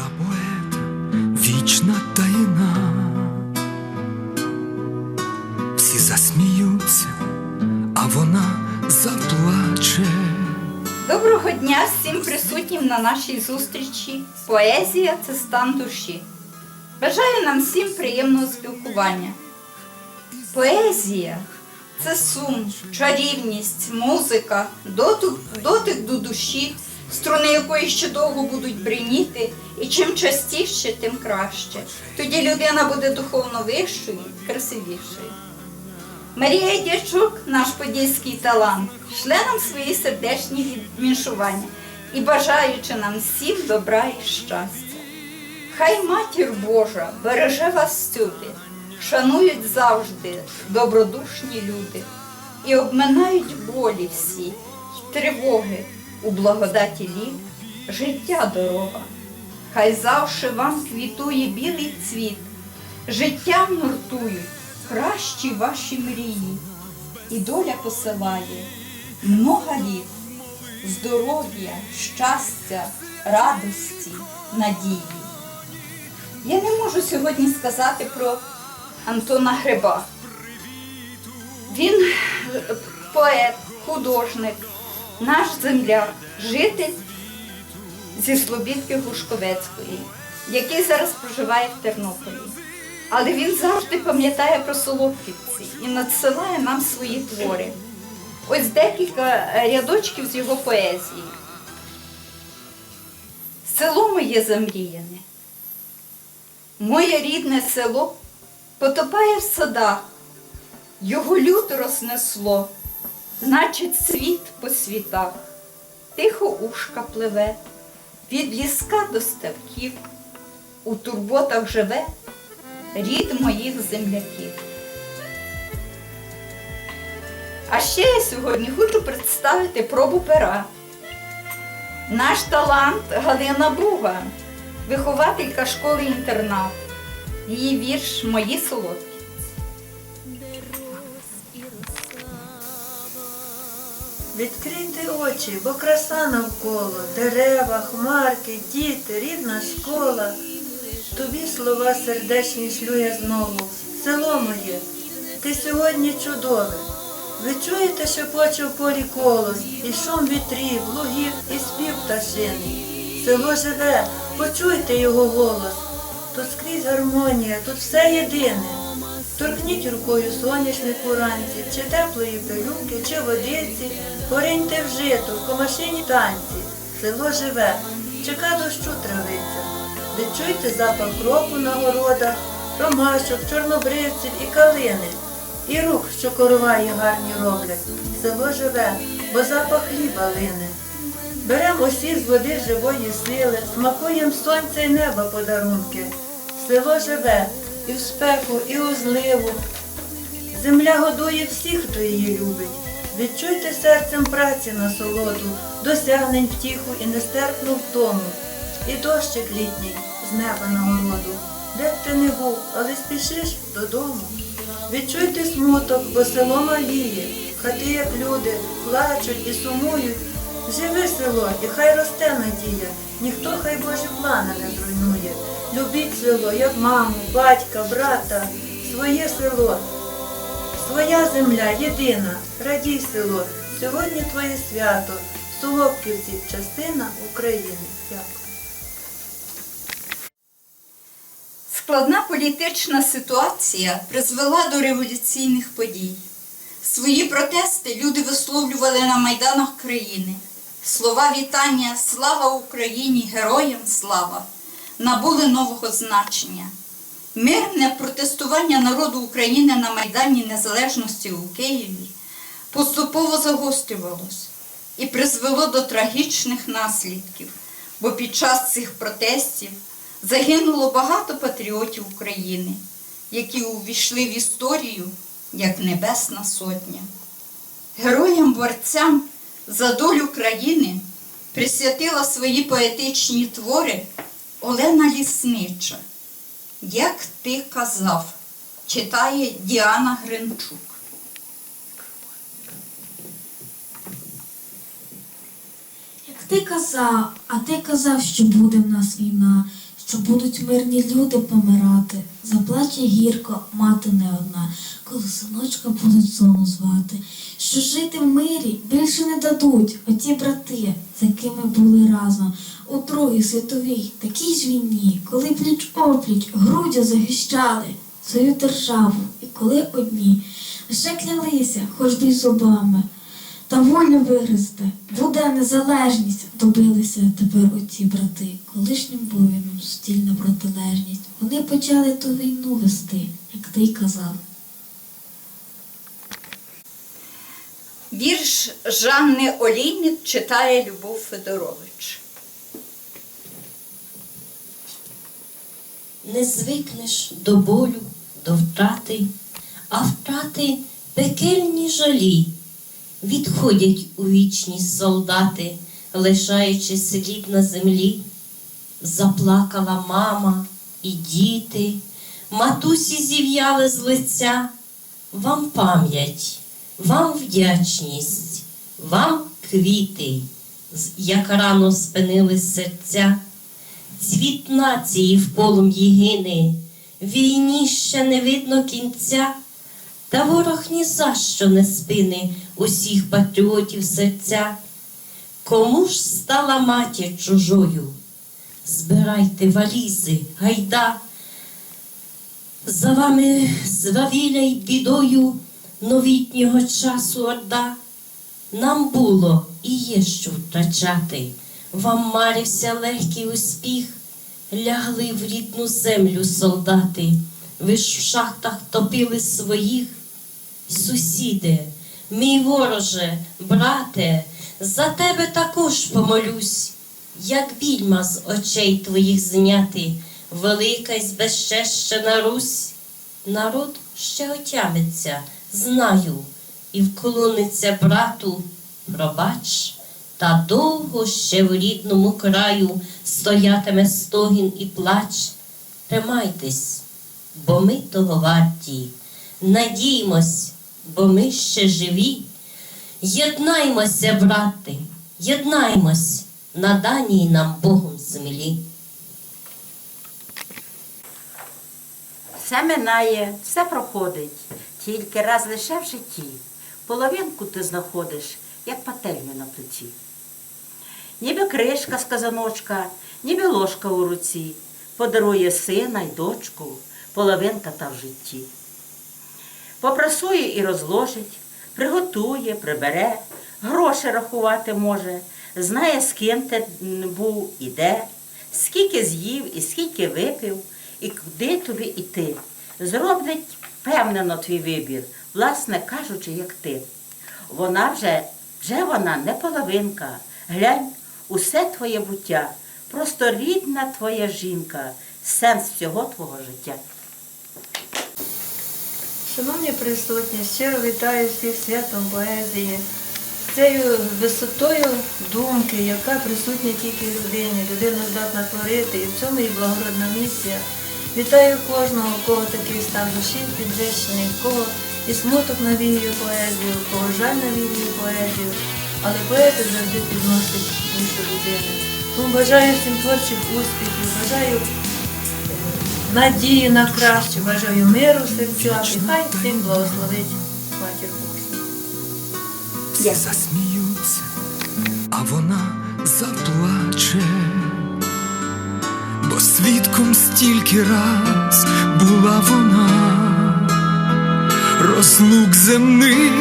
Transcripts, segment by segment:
Душа поета вічна таїна. Всі засміються, а вона заплаче. Доброго дня всім присутнім на нашій зустрічі. Поезія це стан душі. Бажаю нам всім приємного спілкування. Поезія це сум, чарівність, музика, дотик, дотик до душі, струни якої ще довго будуть бриніти, і чим частіше, тим краще. Тоді людина буде духовно вищою, красивішою. Марія Дячук, наш подільський талант, шле нам свої сердечні відміншування і бажаючи нам всім добра і щастя. Хай матір Божа береже вас всюди, шанують завжди добродушні люди і обминають болі всі, тривоги у благодаті літ, життя дорога. Хай завше вам квітує білий цвіт, життям нуртують кращі ваші мрії, і доля посилає много літ, здоров'я, щастя, радості, надії. Я не можу сьогодні сказати про Антона Гриба. Він е, поет, художник, наш земляк, житель зі Слобідки Глушковецької, який зараз проживає в Тернополі. Але він завжди пам'ятає про Солодківці і надсилає нам свої твори. Ось декілька рядочків з його поезії. Село моє замріяне. Моє рідне село потопає в садах, його люто рознесло, наче цвіт по світах, тихо ушка пливе, від ліска до ставків, у турботах живе рід моїх земляків. А ще я сьогодні хочу представити пробу пера. Наш талант Галина Буга, вихователька школи-інтернат. Її вірш Мої солодкі. Відкрийте очі, бо краса навколо, дерева, хмарки, діти, рідна школа. Тобі слова сердечні шлю я знову. Село моє, ти сьогодні чудове. Ви чуєте, що поче в полі колос, і шум вітрів, лугів, і спів пташини. Село живе, почуйте його голос. Тут скрізь гармонія, тут все єдине. Торкніть рукою соняшник уранці, чи теплої пилюки, чи водиці, пориньте в жито, в комашині танці. Село живе, чека дощу травиця. Відчуйте запах кропу на городах, ромашок, чорнобривців і калини. І рух, що короваї гарні роблять. Село живе, бо запах хліба лине. Берем усі з води живої сили, смакуєм сонця й неба подарунки. Село живе і в спеку, і у зливу. Земля годує всіх, хто її любить. Відчуйте серцем праці насолоду, досягнень втіху і нестерпну втому. І дощик літній з неба нагороду. Де б ти не був, але спішиш додому. Відчуйте смуток, бо село маліє, хати, як люди, плачуть і сумують. Живи село, і хай росте надія, ніхто хай Божі плани не зруйнує. Любіть село, як маму, батька, брата, своє село, своя земля єдина, радій село. Сьогодні твоє свято, Солодківці, частина України. Дякую. Складна політична ситуація призвела до революційних подій. Свої протести люди висловлювали на майданах країни. Слова вітання Слава Україні! Героям слава! Набули нового значення. Мирне протестування народу України на Майдані Незалежності у Києві поступово загострювалось і призвело до трагічних наслідків, бо під час цих протестів загинуло багато патріотів України, які увійшли в історію як Небесна Сотня. Героям борцям за долю країни присвятила свої поетичні твори Олена Ліснича. Як ти казав, читає Діана Гринчук. Як ти казав, а ти казав, що буде в нас війна, що будуть мирні люди помирати. Заплаче гірко мати не одна, коли синочка будуть зону звати. Що жити в мирі більше не дадуть оті брати, з якими були разом у Другій світовій, такій ж війні, коли пліч опліч груддю захищали свою державу, і коли одні лише клялися, хоч би й зубами. Та волю вигризти, буде незалежність, добилися тепер оці брати. Колишнім воїнам стільна протилежність. Вони почали ту війну вести, як ти й казав. Вірш Жанни Олійник читає Любов Федорович. Не звикнеш до болю, до втрати, а втрати пекельні жалі. Відходять у вічність солдати, лишаючи слід на землі. Заплакала мама і діти, матусі зів'яли з лиця. Вам пам'ять, вам вдячність, вам квіти, як рано спинили серця. Цвіт нації в полум'ї гине, війні ще не видно кінця, та ворог ні за що не спине усіх патріотів серця. Кому ж стала матір чужою? Збирайте валізи, гайда. За вами звавіля й бідою новітнього часу орда. Нам було і є що втрачати. Вам марився легкий успіх, лягли в рідну землю солдати, ви ж в шахтах топили своїх. Сусіде, мій вороже, брате, за тебе також помолюсь, як більма з очей твоїх зняти, велика й збезчещена Русь. Народ ще отямиться, знаю, і вклониться брату, пробач, та довго ще в рідному краю стоятиме стогін і плач. Тримайтесь, бо ми того варті. Надіймось, бо ми ще живі. Єднаймося, брати, єднаймось на даній нам Богом землі. Все минає, все проходить, тільки раз лише в житті. Половинку ти знаходиш, як пательню на плиті. Ніби кришка з казаночка, ніби ложка у руці, подарує сина й дочку, половинка та в житті. Попрасує і розложить, приготує, прибере, гроші рахувати може, знає, з ким ти був і де, скільки з'їв і скільки випив, і куди тобі йти. Зроблять впевнено твій вибір, власне кажучи, як ти. Вона вже, вже вона не половинка. Глянь, усе твоє буття, просто рідна твоя жінка, сенс всього твого життя. Шановні присутні, щиро вітаю всіх святом поезії, з цією висотою думки, яка присутня тільки людині. Людина здатна творити, і в цьому і благородна місія. Вітаю кожного, у кого такий стан душі підвищений, у кого і смуток навіює поезію, у кого жаль навіює поезію, але поети завжди підносять душу людини. Тому бажаю всім творчих успіхів, бажаю надії на краще, бажаю миру в серцях і хай всім благословить матір Божа. Засміються, а вона заплаче, бо свідком стільки раз була вона, розлук земних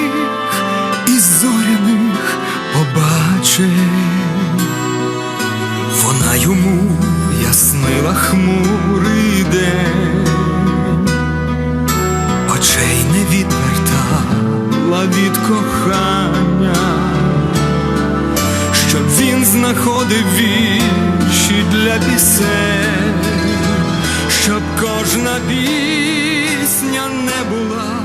і зоряних побачень. Вона йому яснила хмурий кохання, щоб він знаходив вічі для пісень, щоб кожна пісня не була.